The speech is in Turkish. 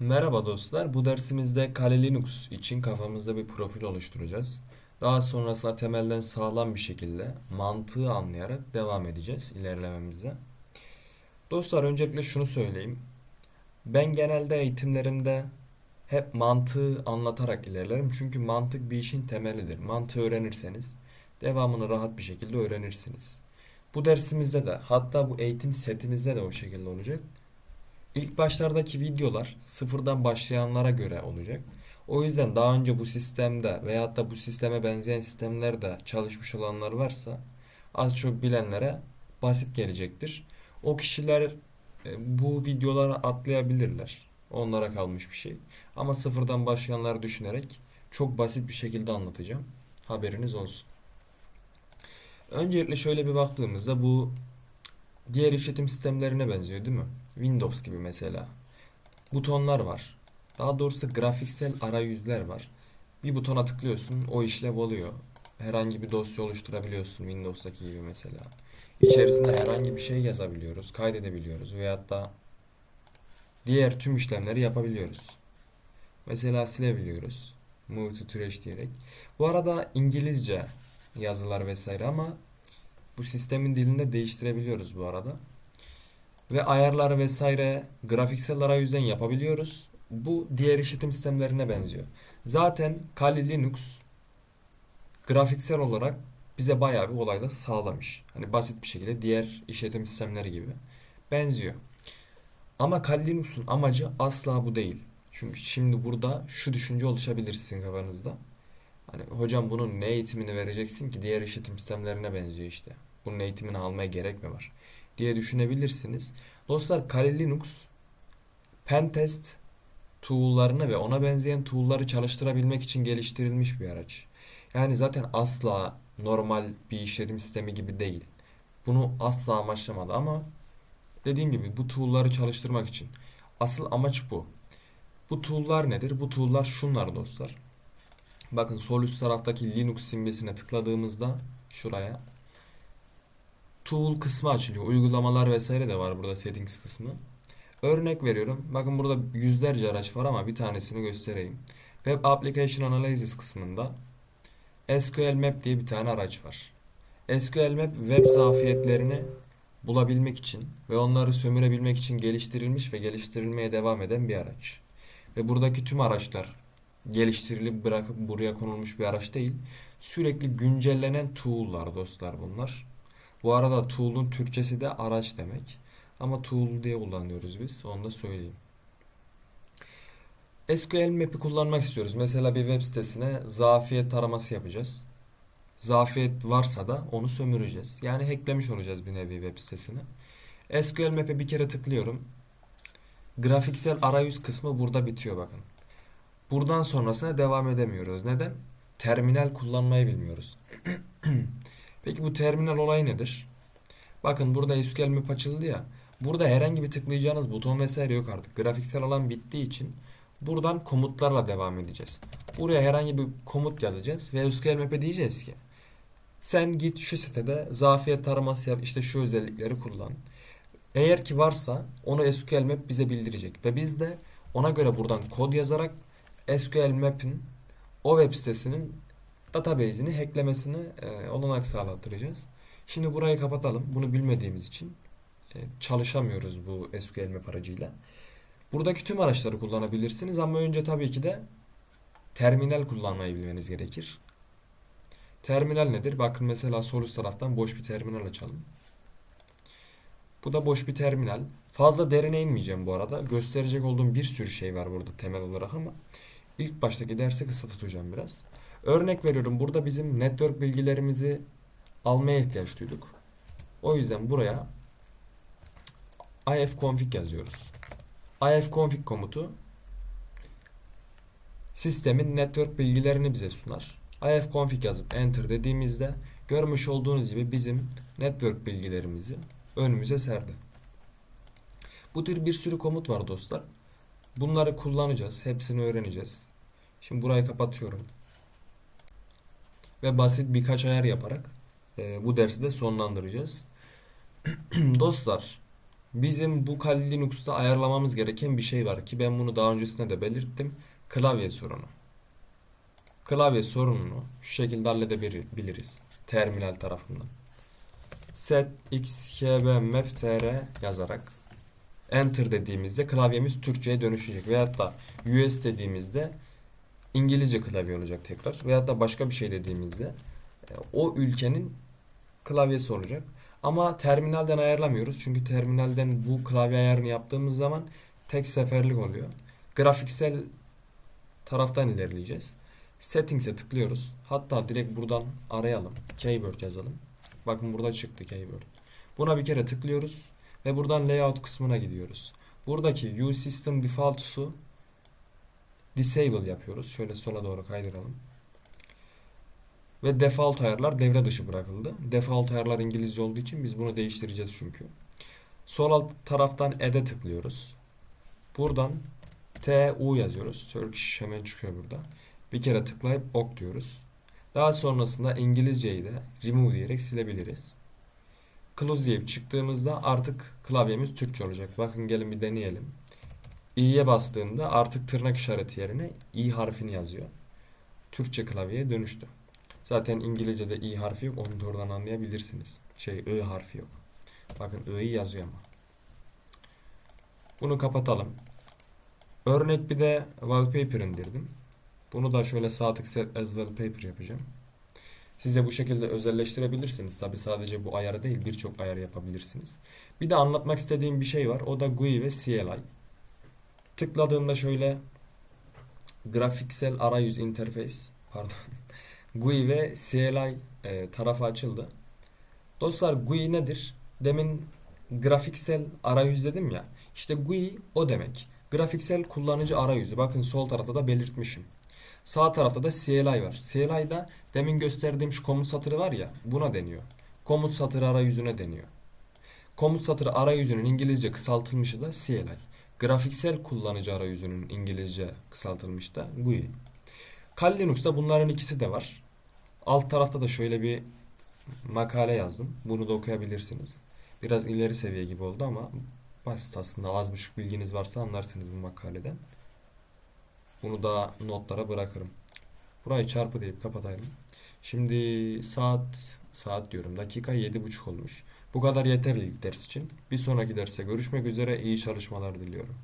Merhaba dostlar. Bu dersimizde Kali Linux için kafamızda bir profil oluşturacağız. Daha sonrasında temelden sağlam bir şekilde mantığı anlayarak devam edeceğiz ilerlememize. Dostlar öncelikle şunu söyleyeyim. Ben genelde eğitimlerimde hep mantığı anlatarak ilerlerim. Çünkü mantık bir işin temelidir. Mantığı öğrenirseniz devamını rahat bir şekilde öğrenirsiniz. Bu dersimizde de hatta bu eğitim setimizde de o şekilde olacak. İlk başlardaki videolar sıfırdan başlayanlara göre olacak. O yüzden daha önce bu sistemde veyahut da bu sisteme benzeyen sistemlerde çalışmış olanlar varsa az çok bilenlere basit gelecektir. O kişiler e, bu videoları atlayabilirler. Onlara kalmış bir şey. Ama sıfırdan başlayanları düşünerek çok basit bir şekilde anlatacağım. Haberiniz olsun. Öncelikle şöyle bir baktığımızda bu diğer işletim sistemlerine benziyor değil mi? Windows gibi mesela. Butonlar var. Daha doğrusu grafiksel arayüzler var. Bir butona tıklıyorsun, o işlev oluyor. Herhangi bir dosya oluşturabiliyorsun Windows'taki gibi mesela. İçerisinde herhangi bir şey yazabiliyoruz, kaydedebiliyoruz veyahut da diğer tüm işlemleri yapabiliyoruz. Mesela silebiliyoruz. Move to trash diyerek. Bu arada İngilizce yazılar vesaire ama bu sistemin dilinde değiştirebiliyoruz bu arada. Ve ayarlar vesaire grafiksel arayüzden yapabiliyoruz. Bu diğer işletim sistemlerine benziyor. Zaten Kali Linux grafiksel olarak bize bayağı bir olayda sağlamış. Hani basit bir şekilde diğer işletim sistemleri gibi benziyor. Ama Kali Linux'un amacı asla bu değil. Çünkü şimdi burada şu düşünce oluşabilir sizin kafanızda. Hani hocam bunun ne eğitimini vereceksin ki diğer işletim sistemlerine benziyor işte. Bunun eğitimini almaya gerek mi var? diye düşünebilirsiniz. Dostlar Kali Linux pentest tool'larını ve ona benzeyen tool'ları çalıştırabilmek için geliştirilmiş bir araç. Yani zaten asla normal bir işletim sistemi gibi değil. Bunu asla amaçlamadı ama dediğim gibi bu tool'ları çalıştırmak için. Asıl amaç bu. Bu tool'lar nedir? Bu tool'lar şunlar dostlar. Bakın sol üst taraftaki Linux simgesine tıkladığımızda şuraya tool kısmı açılıyor. Uygulamalar vesaire de var burada settings kısmı. Örnek veriyorum. Bakın burada yüzlerce araç var ama bir tanesini göstereyim. Web Application Analysis kısmında SQL Map diye bir tane araç var. SQL Map web zafiyetlerini bulabilmek için ve onları sömürebilmek için geliştirilmiş ve geliştirilmeye devam eden bir araç. Ve buradaki tüm araçlar geliştirilip bırakıp buraya konulmuş bir araç değil. Sürekli güncellenen tool'lar dostlar bunlar. Bu arada tool'un Türkçesi de araç demek. Ama tool diye kullanıyoruz biz. Onu da söyleyeyim. SQL Map'i kullanmak istiyoruz. Mesela bir web sitesine zafiyet taraması yapacağız. Zafiyet varsa da onu sömüreceğiz. Yani hacklemiş olacağız bir nevi web sitesini. SQL Map'e bir kere tıklıyorum. Grafiksel arayüz kısmı burada bitiyor bakın. Buradan sonrasına devam edemiyoruz. Neden? Terminal kullanmayı bilmiyoruz. Peki bu terminal olayı nedir? Bakın burada SQL Map açıldı ya. Burada herhangi bir tıklayacağınız buton vesaire yok artık. Grafiksel alan bittiği için buradan komutlarla devam edeceğiz. Buraya herhangi bir komut yazacağız ve SQL Map'e diyeceğiz ki sen git şu sitede zafiyet taraması yap işte şu özellikleri kullan. Eğer ki varsa onu SQL Map bize bildirecek ve biz de ona göre buradan kod yazarak SQL Map'in o web sitesinin database'ini hacklemesini e, olanak sağlattıracağız. Şimdi burayı kapatalım. Bunu bilmediğimiz için e, çalışamıyoruz bu SQL Map aracıyla. Buradaki tüm araçları kullanabilirsiniz ama önce tabii ki de terminal kullanmayı bilmeniz gerekir. Terminal nedir? Bakın mesela sol üst taraftan boş bir terminal açalım. Bu da boş bir terminal. Fazla derine inmeyeceğim bu arada. Gösterecek olduğum bir sürü şey var burada temel olarak ama ilk baştaki dersi kısa tutacağım biraz. Örnek veriyorum burada bizim network bilgilerimizi almaya ihtiyaç duyduk. O yüzden buraya ifconfig yazıyoruz. ifconfig komutu sistemin network bilgilerini bize sunar. ifconfig yazıp enter dediğimizde görmüş olduğunuz gibi bizim network bilgilerimizi önümüze serdi. Bu tür bir sürü komut var dostlar. Bunları kullanacağız. Hepsini öğreneceğiz. Şimdi burayı kapatıyorum. Ve basit birkaç ayar yaparak e, bu dersi de sonlandıracağız. Dostlar, Bizim bu Kali Linux'ta ayarlamamız gereken bir şey var ki ben bunu daha öncesinde de belirttim. Klavye sorunu. Klavye sorununu şu şekilde halledebiliriz. Terminal tarafından. set xkb map tr yazarak enter dediğimizde klavyemiz Türkçe'ye dönüşecek. Veyahut da US dediğimizde İngilizce klavye olacak tekrar. Veyahut da başka bir şey dediğimizde e, o ülkenin klavyesi olacak. Ama terminalden ayarlamıyoruz. Çünkü terminalden bu klavye ayarını yaptığımız zaman tek seferlik oluyor. Grafiksel taraftan ilerleyeceğiz. Settings'e tıklıyoruz. Hatta direkt buradan arayalım. Keyword yazalım. Bakın burada çıktı keyword. Buna bir kere tıklıyoruz ve buradan layout kısmına gidiyoruz. Buradaki use system default'su disable yapıyoruz. Şöyle sola doğru kaydıralım. Ve default ayarlar devre dışı bırakıldı. Default ayarlar İngilizce olduğu için biz bunu değiştireceğiz çünkü. Sol alt taraftan add'e tıklıyoruz. Buradan TU yazıyoruz. Turkish hemen çıkıyor burada. Bir kere tıklayıp ok diyoruz. Daha sonrasında İngilizceyi de remove diyerek silebiliriz. Close deyip çıktığımızda artık klavyemiz Türkçe olacak. Bakın gelin bir deneyelim. İ'ye bastığımda artık tırnak işareti yerine i harfini yazıyor. Türkçe klavyeye dönüştü. Zaten İngilizce'de i harfi yok. Onu da oradan anlayabilirsiniz. Şey i harfi yok. Bakın i'yi yazıyor ama. Bunu kapatalım. Örnek bir de wallpaper indirdim. Bunu da şöyle sağ tık set as wallpaper yapacağım. Siz de bu şekilde özelleştirebilirsiniz. Tabi sadece bu ayarı değil birçok ayar yapabilirsiniz. Bir de anlatmak istediğim bir şey var. O da GUI ve CLI. Tıkladığımda şöyle grafiksel arayüz interface pardon GUI ve CLI e, tarafı açıldı. Dostlar GUI nedir? Demin grafiksel arayüz dedim ya. İşte GUI o demek. Grafiksel kullanıcı arayüzü. Bakın sol tarafta da belirtmişim. Sağ tarafta da CLI var. CLI'da demin gösterdiğim şu komut satırı var ya buna deniyor. Komut satırı arayüzüne deniyor. Komut satırı arayüzünün İngilizce kısaltılmışı da CLI. Grafiksel kullanıcı arayüzünün İngilizce kısaltılmış da GUI. Kali Linux'ta bunların ikisi de var. Alt tarafta da şöyle bir makale yazdım. Bunu da okuyabilirsiniz. Biraz ileri seviye gibi oldu ama basit aslında. Az buçuk bilginiz varsa anlarsınız bu makaleden. Bunu da notlara bırakırım. Burayı çarpı deyip kapatayım. Şimdi saat saat diyorum dakika yedi buçuk olmuş. Bu kadar yeterli ders için. Bir sonraki derse görüşmek üzere iyi çalışmalar diliyorum.